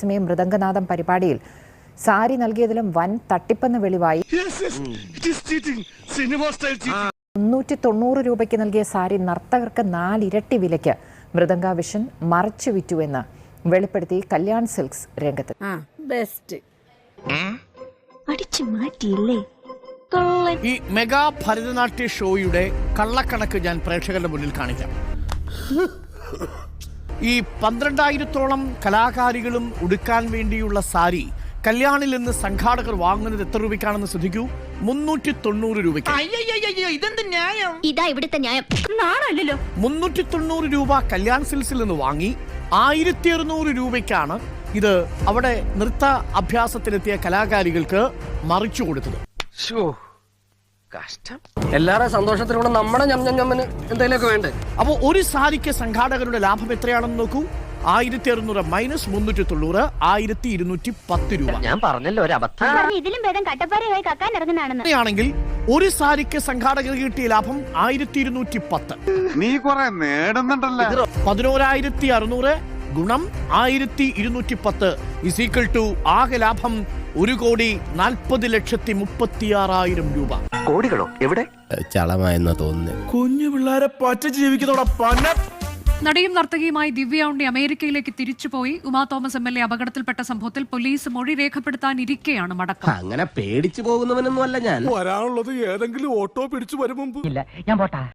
സമയം മൃദംഗനാഥം പരിപാടിയിൽ. സാരി നൽകിയതിലും വൻ തട്ടിപ്പെന്ന് വെളിവായി. മുന്നൂറ്റി തൊണ്ണൂറ് രൂപയ്ക്ക് നൽകിയ സാരി നർത്തകർക്ക് നാലിരട്ടി വിലയ്ക്ക്. മൃദംഗ വിഷൻ മറച്ചു വിറ്റുവെന്ന് വെളിപ്പെടുത്തി കല്യാൺ സിൽക്സ് രംഗത്ത്. ആ ബെസ്റ്റ് അടിച്ചു മാറ്റിയില്ലേ? ഈ മെഗാ ഭരതനാട്യ ഷോയുടെ കള്ളക്കണക്ക് ഞാൻ പ്രേക്ഷകരുടെ മുന്നിൽ കാണിക്കാം. ഈ പന്ത്രണ്ടായിരത്തോളം കലാകാരികളും ഉടുക്കാൻ വേണ്ടിയുള്ള സാരി കല്യാണിൽ നിന്ന് സംഘാടകർ വാങ്ങുന്നത് എത്ര രൂപയ്ക്കാണെന്ന് ശ്രദ്ധിക്കൂ? മുന്നൂറ്റി തൊണ്ണൂറ് രൂപയ്ക്ക് ഇതാ ഇവിടുത്തെ ന്യായം. മുന്നൂറ്റി തൊണ്ണൂറ് രൂപ കല്യാൺ സിൽസിൽ നിന്ന് വാങ്ങി ആയിരത്തി അറുന്നൂറ് രൂപയ്ക്കാണ് ഇത് അവിടെ നൃത്ത അഭ്യാസത്തിലെത്തിയ കലാകാരികൾക്ക് മറിച്ചു കൊടുത്തത്. കഷ്ടം. എല്ലാവരുടെ സന്തോഷത്തിലൂടെ നമ്മുടെ ഞമ്മന് എന്തെങ്കിലുമൊക്കെ വേണ്ടേ? അപ്പോൾ ഒരു സാരിക്ക് സംഘാടകരുടെ ലാഭം എത്രയാണെന്ന് നോക്കൂ. ആയിരത്തി അറുന്നൂറ് മൈനസ് മുന്നൂറ്റി തൊണ്ണൂറ് ആയിരത്തി ഇരുന്നൂറ്റി പത്ത് രൂപ. ഞാൻ പറഞ്ഞല്ലോ ഒരു അബദ്ധം. ഇതിലും ഭേദം കട്ടപ്പാറയായി കക്കാൻ ഇറങ്ങുന്നതാണെന്ന്. അങ്ങനെയാണെങ്കിൽ ഒരു സാരിക്ക് സംഘാടകർ കിട്ടിയ ലാഭം ആയിരത്തി ഇരുന്നൂറ്റി പത്ത്. നീ കുറെ നേടുന്നുണ്ടല്ലോ. പതിനോരായിരത്തി അറുന്നൂറ് ഗുണം ആയിരത്തി ഇരുന്നൂറ്റി പത്ത് ഇസീക്വൽ ടു ആകെ ലാഭം ഒരു കോടി നാൽപ്പത് ലക്ഷത്തി മുപ്പത്തിയാറായിരം രൂപ. കോടികളോ? എവിടെ? ചളമായെന്ന തോന്നുന്നു. കുഞ്ഞു പിള്ളേരെ പച്ച ജീവിക്കുന്നതോടെ നടിയും നർത്തകിയുമായി ദിവ്യ ഉണ്ണി അമേരിക്കയിലേക്ക് തിരിച്ചുപോയി. Uma Thomas M L A അപകടത്തിൽപ്പെട്ട സംഭവത്തിൽ പോലീസ് മൊഴി രേഖപ്പെടുത്താനിരിക്കെയാണ് മടക്കം. അങ്ങനെ പേടിച്ചു പോകുന്നവനൊന്നും അല്ല ഞാൻ. വരാനുള്ളത് ഏതെങ്കിലും ഓട്ടോ പിടിച്ചു വരും മുമ്പ്. ഇല്ല ഞാൻ പോട്ടാ.